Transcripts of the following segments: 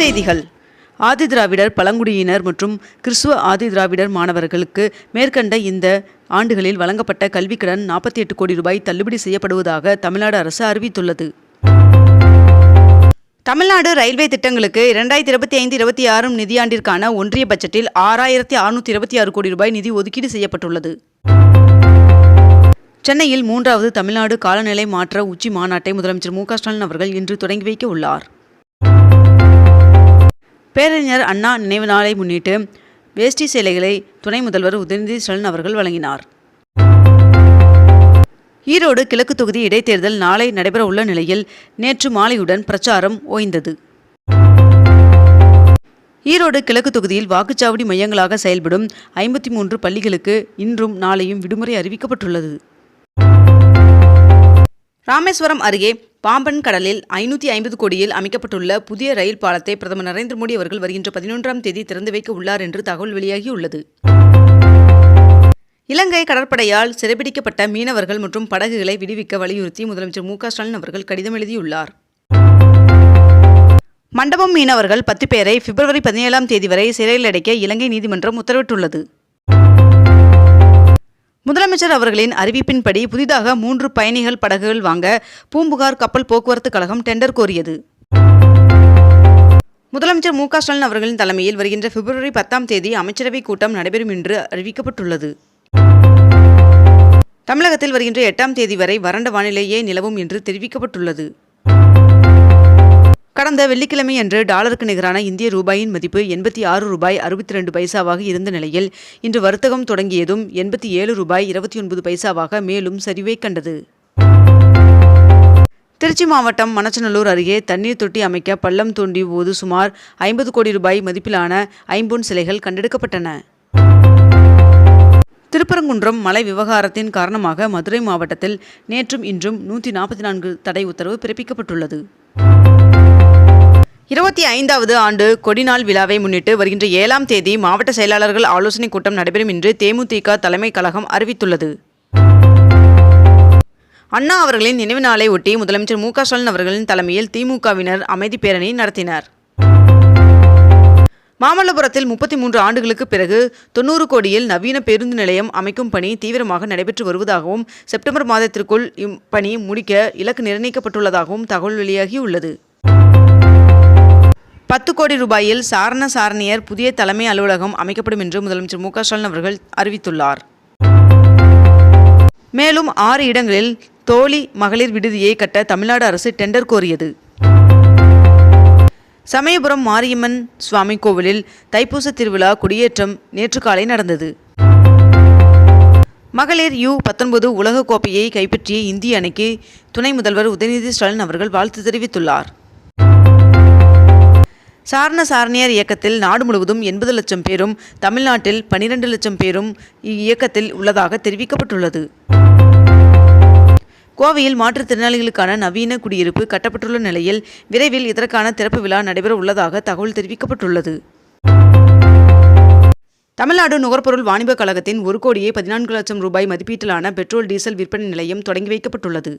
செய்திகள். ஆதி திராவிடர் பழங்குடியினர் மற்றும் கிறிஸ்துவ ஆதி திராவிடர் மாணவர்களுக்கு மேற்கண்ட இந்த ஆண்டுகளில் வழங்கப்பட்ட கல்விக்கடன் நாற்பத்தி எட்டு கோடி ரூபாய் தள்ளுபடி செய்யப்படுவதாக தமிழ்நாடு அரசு அறிவித்துள்ளது. தமிழ்நாடு ரயில்வே திட்டங்களுக்கு இரண்டாயிரத்தி இருபத்தி ஐந்து இருபத்தி ஆறும் நிதியாண்டிற்கான ஒன்றிய பட்ஜெட்டில் ஆறாயிரத்தி அறுநூற்றி இருபத்தி ஆறு கோடி ரூபாய் நிதி ஒதுக்கீடு செய்யப்பட்டுள்ளது. சென்னையில் மூன்றாவது தமிழ்நாடு காலநிலை மாற்ற உச்சி மாநாட்டை முதலமைச்சர் மு க ஸ்டாலின் அவர்கள் இன்று தொடங்கி வைக்க உள்ளார். பேரறிஞர் அண்ணா நினைவு நாளை முன்னிட்டு வேஷ்டி சேலைகளை துணை முதல்வர் உதயநிதி ஸ்டாலின் அவர்கள் வழங்கினார். ஈரோடு கிழக்கு தொகுதி இடைத்தேர்தல் நாளை நடைபெற உள்ள நிலையில் நேற்று மாலையுடன் பிரச்சாரம் ஓய்ந்தது. ஈரோடு கிழக்கு தொகுதியில் வாக்குச்சாவடி மையங்களாக செயல்படும் ஐம்பத்தி மூன்று பள்ளிகளுக்கு இன்றும் நாளையும் விடுமுறை அறிவிக்கப்பட்டுள்ளது. ராமேஸ்வரம் அருகே பாம்பன் கடலில் ஐநூற்றி ஐம்பது கோடியில் அமைக்கப்பட்டுள்ள புதிய ரயில் பாலத்தை பிரதமர் நரேந்திர மோடி அவர்கள் வருகின்ற பதினொன்றாம் தேதி திறந்து வைக்க உள்ளார் என்று தகவல் வெளியாகியுள்ளது. இலங்கை கடற்படையால் சிறைபிடிக்கப்பட்ட மீனவர்கள் மற்றும் படகுகளை விடுவிக்க வலியுறுத்தி முதலமைச்சர் மு க ஸ்டாலின் அவர்கள் கடிதம் எழுதியுள்ளார். மண்டபம் மீனவர்கள் பத்து பேரை பிப்ரவரி பதினேழாம் தேதி வரை சிறையில் அடைக்க இலங்கை நீதிமன்றம் உத்தரவிட்டுள்ளது. முதலமைச்சர் அவர்களின் அறிவிப்பின்படி புதிதாக மூன்று பயணிகள் படகுகள் வாங்க பூம்புகார் கப்பல் போக்குவரத்து கழகம் டெண்டர் கோரியது. முதலமைச்சர் மு க ஸ்டாலின் அவர்களின் தலைமையில் வருகின்ற பிப்ரவரி பத்தாம் தேதி அமைச்சரவைக் கூட்டம் நடைபெறும் என்று அறிவிக்கப்பட்டுள்ளது. தமிழகத்தில் வருகின்ற எட்டாம் தேதி வரை வறண்ட வானிலையே நிலவும் என்று தெரிவிக்கப்பட்டுள்ளது. கடந்த வெள்ளிக்கிழமையன்று டாலருக்கு நிகரான இந்திய ரூபாயின் மதிப்பு எண்பத்தி ஆறு ரூபாய் அறுபத்தி ரெண்டு பைசாவாக இருந்த நிலையில் இன்று வர்த்தகம் தொடங்கியதும் எண்பத்தி ஏழு ரூபாய் இருபத்தி ஒன்பது பைசாவாக மேலும் சரிவை கண்டது. திருச்சி மாவட்டம் மணச்சநல்லூர் அருகே தண்ணீர் தொட்டி அமைக்க பள்ளம் தோண்டிய போது சுமார் ஐம்பது கோடி ரூபாய் மதிப்பிலான ஐம்பொன் சிலைகள் கண்டெடுக்கப்பட்டன. திருப்பரங்குன்றம் மலை விவகாரத்தின் காரணமாக மதுரை மாவட்டத்தில் நேற்றும் இன்றும் நூற்றி நாற்பத்தி நான்கு தடை உத்தரவு பிறப்பிக்கப்பட்டுள்ளது. இருபத்தி ஐந்தாவது ஆண்டு கொடிநாள் விழாவை முன்னிட்டு வருகின்ற ஏழாம் தேதி மாவட்ட செயலாளர்கள் ஆலோசனைக் கூட்டம் நடைபெறும் என்று தேமுதிக தலைமை கழகம் அறிவித்துள்ளது. அண்ணா அவர்களின் நினைவு நாளை ஒட்டி முதலமைச்சர் மு க ஸ்டாலின் அவர்களின் தலைமையில் திமுகவினர் அமைதி பேரணி நடத்தினர். மாமல்லபுரத்தில் முப்பத்தி மூன்று ஆண்டுகளுக்கு பிறகு தொண்ணூறு கோடியில் நவீன பேருந்து நிலையம் அமைக்கும் பணி தீவிரமாக நடைபெற்று வருவதாகவும் செப்டம்பர் மாதத்திற்குள் இப்பணி முடிக்க இலக்கு நிர்ணயிக்கப்பட்டுள்ளதாகவும் தகவல் வெளியாகியுள்ளது. பத்து கோடி ரூபாயில் சாரண சாரணியர் புதிய தலைமை அலுவலகம் அமைக்கப்படும் என்று முதலமைச்சர் மு க ஸ்டாலின் அவர்கள் அறிவித்துள்ளார். மேலும் ஆறு இடங்களில் தோழி மகளிர் விடுதியை கட்ட தமிழ்நாடு அரசு டெண்டர் கோரியது. சமயபுரம் மாரியம்மன் சுவாமி கோவிலில் தைப்பூச திருவிழா கொடியேற்றம் நேற்று காலை நடந்தது. மகளிர் யூ பத்தொன்பது உலகக்கோப்பையை கைப்பற்றிய இந்திய அணிக்கு துணை முதல்வர் உதயநிதி ஸ்டாலின் அவர்கள் வாழ்த்து தெரிவித்துள்ளார். சாரண சாரணியர் இயக்கத்தில் நாடு முழுவதும் எண்பது லட்சம் பேரும் தமிழ்நாட்டில் பனிரெண்டு லட்சம் பேரும் இயக்கத்தில் உள்ளதாக தெரிவிக்கப்பட்டுள்ளது. கோவையில் மாற்றுத்திறனாளிகளுக்கான நவீன குடியிருப்பு கட்டப்பட்டுள்ள நிலையில் விரைவில் இதற்கான திறப்பு விழா நடைபெற உள்ளதாக தகவல் தெரிவிக்கப்பட்டுள்ளது. தமிழ்நாடு நுகர்பொருள் வாணிபக் கழகத்தின் ஒரு கோடியே பதினான்கு லட்சம் ரூபாய் மதிப்பீட்டிலான பெட்ரோல் டீசல் விற்பனை நிலையம் தொடங்கி வைக்கப்பட்டுள்ளது.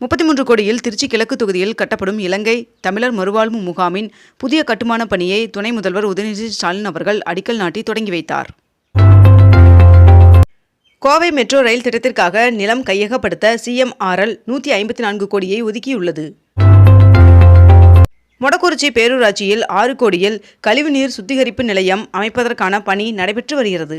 முப்பத்தி மூன்று கோடியில் திருச்சி கிழக்கு தொகுதியில் கட்டப்படும் இலங்கை தமிழர் மறுவாழ்வு முகாமின் புதிய கட்டுமான பணியை துணை முதல்வர் உதயநிதி ஸ்டாலின் அவர்கள் அடிக்கல் நாட்டி தொடங்கி வைத்தார். கோவை மெட்ரோ ரயில் திட்டத்திற்காக நிலம் கையகப்படுத்த சிஎம்ஆர்எல் நூற்றி ஐம்பத்தி நான்கு கோடியை ஒதுக்கியுள்ளது. மொடக்குறிச்சி பேரூராட்சியில் ஆறு கோடியில் கழிவுநீர் சுத்திகரிப்பு நிலையம் அமைப்பதற்கான பணி நடைபெற்று வருகிறது.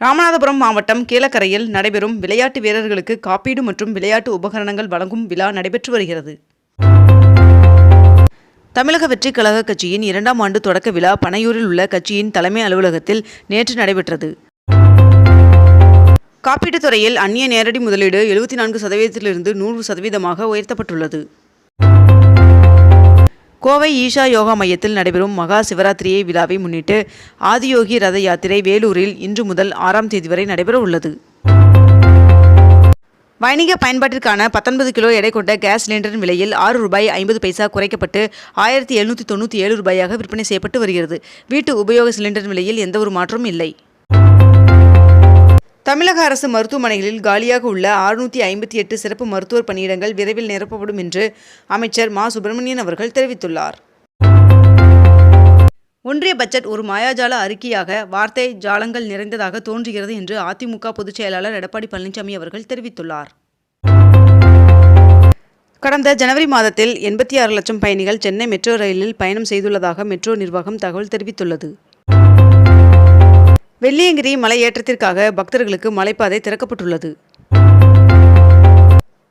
ராமநாதபுரம் மாவட்டம் கீழக்கரையில் நடைபெறும் விளையாட்டு வீரர்களுக்கு காப்பீடு மற்றும் விளையாட்டு உபகரணங்கள் வழங்கும் விழா நடைபெற்று வருகிறது. தமிழக வெற்றிக் கழக கட்சியின் இரண்டாம் ஆண்டு தொடக்க விழா பனையூரில் உள்ள கட்சியின் தலைமை அலுவலகத்தில் நேற்று நடைபெற்றது. காப்பீட்டுத் துறையில் அந்நிய நேரடி முதலீடு எழுபத்தி நான்கு சதவீதத்திலிருந்து நூறு சதவீதமாக உயர்த்தப்பட்டுள்ளது. கோவை ஈஷா யோகா மையத்தில் நடைபெறும் மகா சிவராத்திரியை விழாவை முன்னிட்டு ஆதியோகி ரத யாத்திரை வேலூரில் இன்று முதல் ஆறாம் தேதி வரை நடைபெற உள்ளது. வணிக பயன்பாட்டிற்கான பத்தொன்பது கிலோ எடை கொண்ட கேஸ் சிலிண்டரின் விலையில் ஆறு ரூபாய் ஐம்பது பைசா குறைக்கப்பட்டு ஆயிரத்தி எழுநூற்றி தொண்ணூற்றி ஏழு ரூபாயாக விற்பனை செய்யப்பட்டு வருகிறது. வீட்டு உபயோக சிலிண்டரின் விலையில் எந்தவொரு மாற்றமும் இல்லை. தமிழக அரசு மருத்துவமனைகளில் காலியாக உள்ள அறுநூற்றி ஐம்பத்தி எட்டு சிறப்பு மருத்துவர் பணியிடங்கள் விரைவில் நிரப்பப்படும் என்று அமைச்சர் மா. சுப்பிரமணியன் அவர்கள் தெரிவித்துள்ளார். ஒன்றிய பட்ஜெட் ஒரு மாயாஜால அறிக்கையாக வார்த்தை ஜாலங்கள் நிறைந்ததாக தோன்றுகிறது என்று அதிமுக பொதுச் செயலாளர் எடப்பாடி பழனிசாமி அவர்கள் தெரிவித்துள்ளார். கடந்த ஜனவரி மாதத்தில் எண்பத்தி ஆறு லட்சம் பயணிகள் சென்னை மெட்ரோ ரயிலில் பயணம் செய்துள்ளதாக மெட்ரோ நிர்வாகம் தகவல் தெரிவித்துள்ளது. வெள்ளியங்கிரி மலை ஏற்றத்திற்காக பக்தர்களுக்கு மலைப்பாதை திறக்கப்பட்டுள்ளது.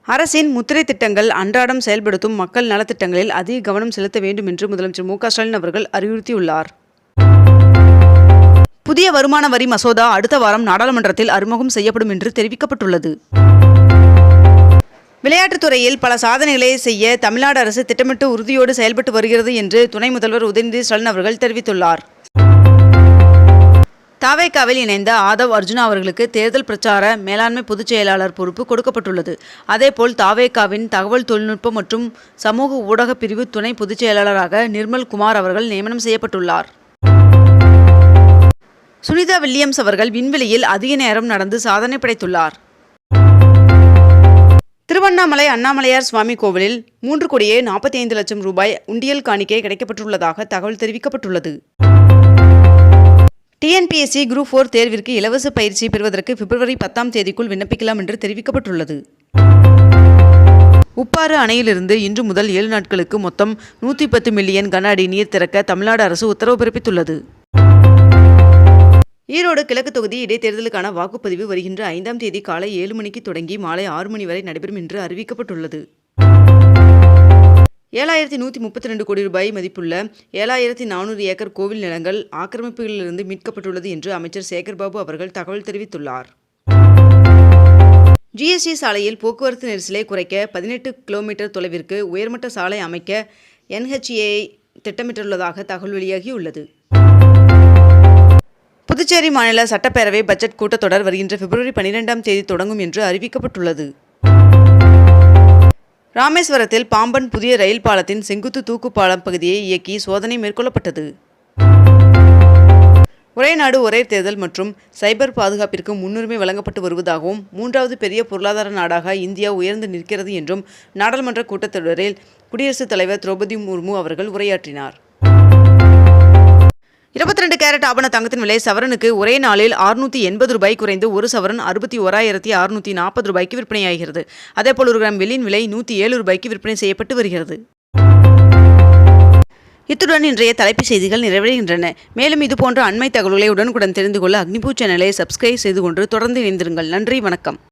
அரசின் முத்திரை திட்டங்கள் அன்றாடம் செயல்படுத்தும் மக்கள் நலத்திட்டங்களில் அதிக கவனம் செலுத்த வேண்டும் என்று முதலமைச்சர் மு ஸ்டாலின் அவர்கள் அறிவுறுத்தியுள்ளார். புதிய வருமான வரி மசோதா அடுத்த வாரம் நாடாளுமன்றத்தில் அறிமுகம் செய்யப்படும் என்று தெரிவிக்கப்பட்டுள்ளது. விளையாட்டுத்துறையில் பல சாதனைகளை செய்ய தமிழ்நாடு அரசு திட்டமிட்டு உறுதியோடு செயல்பட்டு வருகிறது என்று துணை முதல்வர் உதயநிதி ஸ்டாலின் அவர்கள் தெரிவித்துள்ளார். தாவேக்காவில் இணைந்த ஆதவ் அர்ஜுனா அவர்களுக்கு தேர்தல் பிரச்சார மேலாண்மை பொதுச் செயலாளர் பொறுப்பு கொடுக்கப்பட்டுள்ளது. அதேபோல் தாவேக்காவின் தகவல் தொழில்நுட்பம் மற்றும் சமூக ஊடக பிரிவு துணை பொதுச் செயலாளராக நிர்மல் குமார் அவர்கள் நியமனம் செய்யப்பட்டுள்ளார். சுனிதா வில்லியம்ஸ் அவர்கள் விண்வெளியில் அதிக நேரம் நடந்து சாதனை படைத்துள்ளார். திருவண்ணாமலை அண்ணாமலையார் சுவாமி கோவிலில் மூன்று கோடியே நாற்பத்தி ஐந்து லட்சம் ரூபாய் உண்டியல் காணிக்கை கிடைக்கப்பட்டுள்ளதாக தகவல் தெரிவிக்கப்பட்டுள்ளது. டிஎன்பிஎஸ்சி குரூப் ஃபோர் தேர்விற்கு இலவச பயிற்சி பெறுவதற்கு பிப்ரவரி பத்தாம் தேதிக்குள் விண்ணப்பிக்கலாம் என்று தெரிவிக்கப்பட்டுள்ளது. உப்பாறு அணையிலிருந்து இன்று முதல் ஏழு நாட்களுக்கு மொத்தம் நூற்றி பத்து மில்லியன் கன அடி நீர் திறக்க தமிழ்நாடு அரசு உத்தரவு பிறப்பித்துள்ளது. ஈரோடு கிழக்கு தொகுதி இடைத்தேர்தலுக்கான வாக்குப்பதிவு வருகின்ற ஐந்தாம் தேதி காலை ஏழு மணிக்கு தொடங்கி மாலை ஆறு மணி வரை நடைபெறும் என்று அறிவிக்கப்பட்டுள்ளது. ஏழாயிரத்தி நூற்றி முப்பத்தி ரெண்டு கோடி ரூபாய் மதிப்புள்ள ஏழாயிரத்தி நானூறு ஏக்கர் கோவில் நிலங்கள் ஆக்கிரமிப்புகளிலிருந்து மீட்கப்பட்டுள்ளது என்று அமைச்சர் சேகர்பாபு அவர்கள் தகவல் தெரிவித்துள்ளார். ஜிஎஸ்டி சாலையில் போக்குவரத்து நெரிசலை குறைக்க பதினெட்டு கிலோமீட்டர் தொலைவிற்கு உயர்மட்ட சாலை அமைக்க என்ஹெச்ஏ திட்டமிட்டுள்ளதாக தகவல் வெளியாகியுள்ளது. புதுச்சேரி மாநில சட்டப்பேரவை பட்ஜெட் கூட்டத்தொடர் வருகின்ற பிப்ரவரி பனிரெண்டாம் தேதி தொடங்கும் என்று அறிவிக்கப்பட்டுள்ளது. ராமேஸ்வரத்தில் பாம்பன் புதிய ரயில் பாலத்தின் செங்குத்து தூக்கு பாலம் பகுதியை இயக்கி சோதனை மேற்கொள்ளப்பட்டது. ஒரே நாடு ஒரே தேர்தல் மற்றும் சைபர் பாதுகாப்பிற்கு முன்னுரிமை வழங்கப்பட்டு வருவதாகவும் மூன்றாவது பெரிய பொருளாதார நாடாக இந்தியா உயர்ந்து நிற்கிறது என்றும் நாடாளுமன்ற கூட்டத்தொடரில் குடியரசுத் தலைவர் திரௌபதி முர்மு அவர்கள் உரையாற்றினார். இருபத்தி ரெண்டு கேரட் ஆபண தங்கத்தின் விலை சவரனுக்கு ஒரே நாளில் அறுநூத்தி எண்பது ரூபாய் குறைந்து ஒரு சவரன் அறுபத்தி ஓராயிரத்தி அறுநூற்றி நாற்பது ரூபாய்க்கு விற்பனையாகிறது. அதேபோல் ஒரு கிராம் வெள்ளியின் விலை நூற்றி ஏழு ரூபாய்க்கு விற்பனை செய்யப்பட்டு வருகிறது. இத்துடன் இன்றைய தலைப்புச் செய்திகள் நிறைவடைகின்றன. மேலும் இதுபோன்ற அண்மை தகவல்களை உடனுக்குடன் தெரிந்து கொள்ள அக்னிபூ சேனலை சப்ஸ்கிரைப் செய்து கொண்டு தொடர்ந்து இணைந்திருங்கள். நன்றி வணக்கம்.